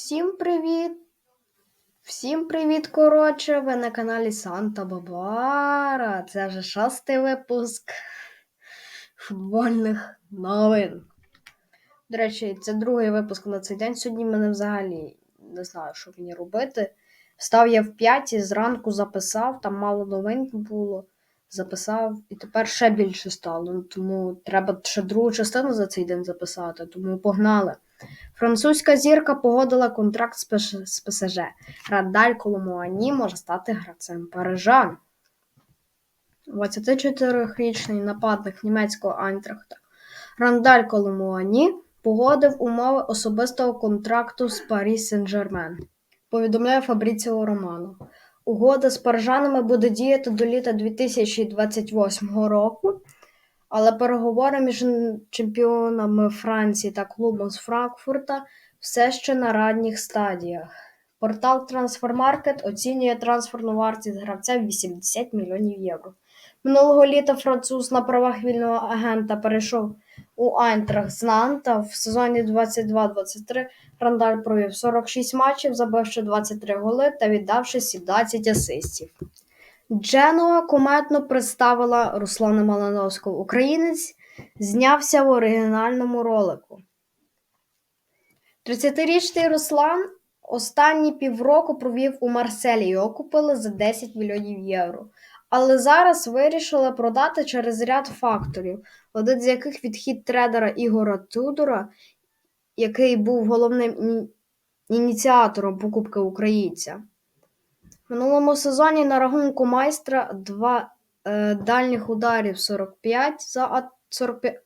Всім привіт! Всім привіт, коротше! Ви на каналі Санта Бабара. Це вже шостий випуск футбольних новин. До речі, це другий випуск на цей день. Сьогодні мене взагалі не знаю, що мені робити. Встав я в 5 і зранку записав, там мало новин було. Записав, і тепер ще більше стало. Тому треба ще другу частину за цей день записати. Тому погнали. Французька зірка погодила контракт з ПСЖ. Радаль Коломуані може стати гравцем парижан. 24-річний нападник німецького Айнтрахта Рандаль Коломуані погодив умови особистого контракту з Парі Сен-Жермен. Повідомляє Фабріціо Романо. Угода з парижанами буде діяти до літа 2028 року, але переговори між чемпіонами Франції та клубом з Франкфурта все ще на ранніх стадіях. Портал Transfermarkt оцінює трансферну вартість гравця в 80 мільйонів євро. Минулого літа француз на правах вільного агента перейшов у Айнтрах з Нанта в сезоні 22-23 Рандаль провів 46 матчів, забивши 23 голи та віддавши 17 асистів. Дженуа кумедно представила Руслана Малиновського. Українець знявся в оригінальному ролику. 30-річний Руслан останні півроку провів у Марселі. Його купили за 10 мільйонів євро. Але зараз вирішили продати через ряд факторів, один з яких відхід тренера Ігора Тудора, який був головним ініціатором покупки українця. Минулому сезоні на рахунку майстра два е, дальніх ударів 45 за а- 45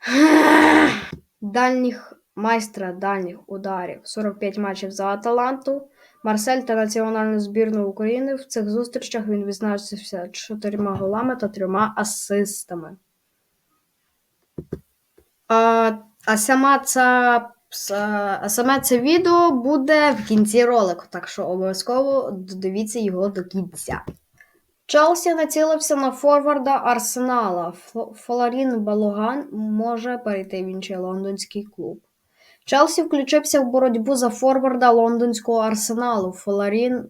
дальніх майстра дальніх ударів 45 матчів за Аталанту, Марсель та національну збірну України. В цих зустрічах він відзначився чотирма голами та трьома асистами. А, а сама ця саме це відео буде в кінці ролику, так що обов'язково додивіться його до кінця. Челсі націлився на форварда Арсенала. Ф- Фоларін Балоган може перейти в інший лондонський клуб. Челсі включився в боротьбу за форварда лондонського арсеналу Фоларін е,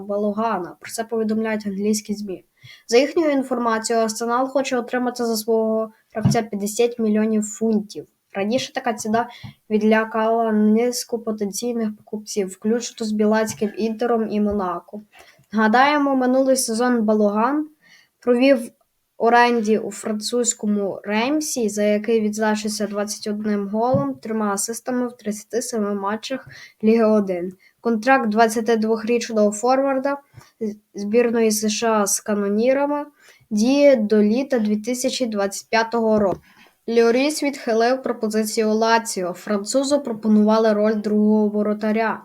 Балогана. Про це повідомляють англійські ЗМІ. За їхньою інформацією, Арсенал хоче отримати за свого гравця 50 мільйонів фунтів. Раніше така ціна відлякала низку потенційних покупців, включно з білацьким інтером і Монако. Нагадаємо, минулий сезон Балоган провів оренді у французькому Реймсі, за який відзначився 21 голом, трьома асистами в 37 матчах Ліги 1. Контракт 22-річного форварда збірної США з канонірами діє до літа 2025 року. Льоріс відхилив пропозицію Лаціо. Французу пропонували роль другого воротаря.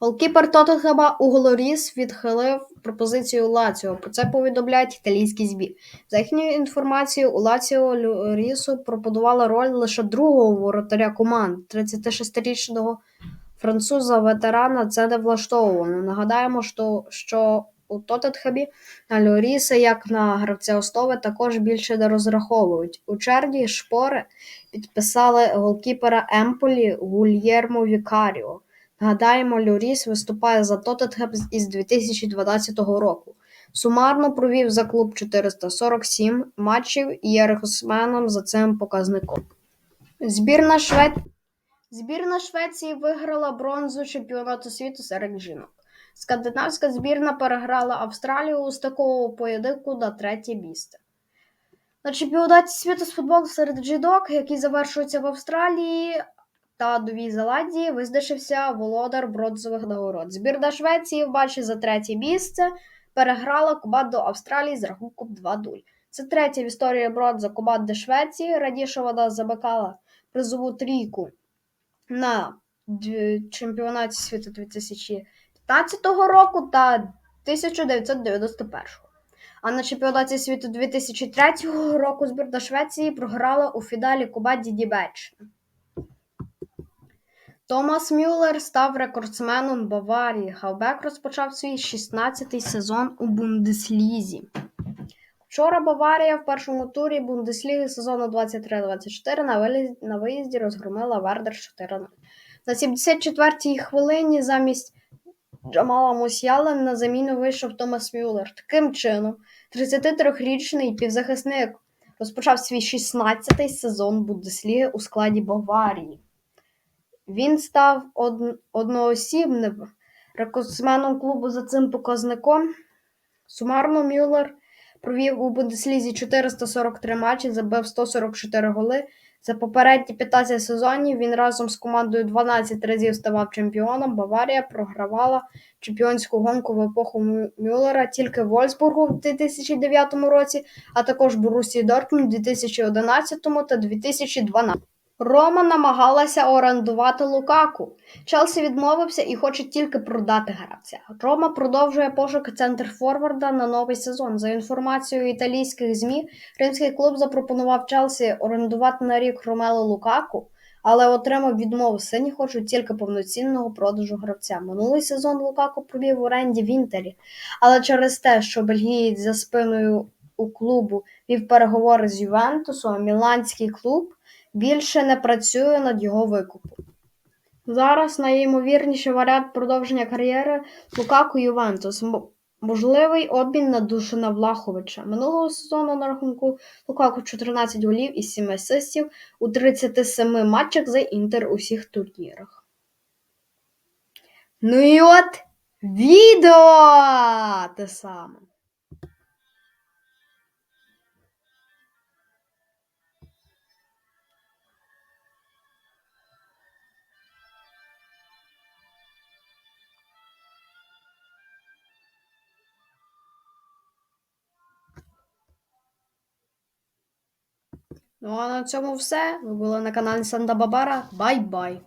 Голкіпер Тоттенхема Уго Лоріс відхилив пропозицію Лаціо. Про це повідомляють італійські ЗМІ. За їхньою інформацією, у Лаціо Лорісу пропонувала роль лише другого воротаря команд 36-річного француза ветерана. Це не влаштовувало. Нагадаємо, що у Тоттенхемі на Лоріса, як на гравця основи, також більше не розраховують. У червні шпори підписали голкіпера Емполі Гульєрмо Вікаріо. Нагадаємо, Льоріс виступає за Тоттенхем із 2012 року. Сумарно провів за клуб 447 матчів і є рекордсменом за цим показником. Збірна, Швед... Збірна Швеції виграла бронзу чемпіонату світу серед жінок. Скандинавська збірна переграла Австралію у стиковому поєдинку на третє місце. На чемпіонаті світу з футболу серед жінок, який завершується в Австралії, та Новій Зеландії визначився володар бронзових нагород. Збірна Швеції в матчі за третє місце переграла команду Австралії з рахунком 2-0. Це третя в історії бронза команди Швеції. Раніше вона замикала призову трійку на чемпіонаті світу 2015 року та 1991. А на чемпіонаті світу 2003 року збірна Швеції програла у фіналі команді Німеччини. Томас Мюллер став рекордсменом Баварії. Хавбек розпочав свій 16-й сезон у Бундеслізі. Вчора Баварія в першому турі Бундесліги сезону 23-24 на, виїзді розгромила Вердер 4-0. На 74-й хвилині замість Джамала Мусіяла на заміну вийшов Томас Мюллер. Таким чином, 33-річний півзахисник розпочав свій 16-й сезон Бундесліги у складі Баварії. Він став од... одноосібним рекордсменом клубу за цим показником. Сумарно Мюллер провів у Бундеслізі 443 матчі, забив 144 голи. За попередні 15 сезонів він разом з командою 12 разів ставав чемпіоном. Баварія програвала чемпіонську гонку в епоху Мю- Мюллера тільки Вольсбургу в 2009 році, а також Борусі Дортмунд у 2011 та 2012. Рома намагалася орендувати Лукаку. Челсі відмовився і хоче тільки продати гравця. Рома продовжує пошуки центр форварда на новий сезон. За інформацією італійських ЗМІ, римський клуб запропонував Челсі орендувати на рік Ромело Лукаку, але отримав відмову. Сині хочуть тільки повноцінного продажу гравця. Минулий сезон Лукаку провів в оренді в Інтері, але через те, що бельгієць за спиною у клубу вів переговори з Ювентусом, міланський клуб більше не працює над його викупом. Зараз найімовірніший варіант продовження кар'єри Лукаку Ювентус. Можливий обмін на Душина Влаховича. Минулого сезону на рахунку Лукаку 14 голів і 7 асистів у 37 матчах за Інтер у всіх турнірах. Ну і от відео те саме. Ну а на цьому все. Ви були на каналі Санда Бабара. Бай-бай!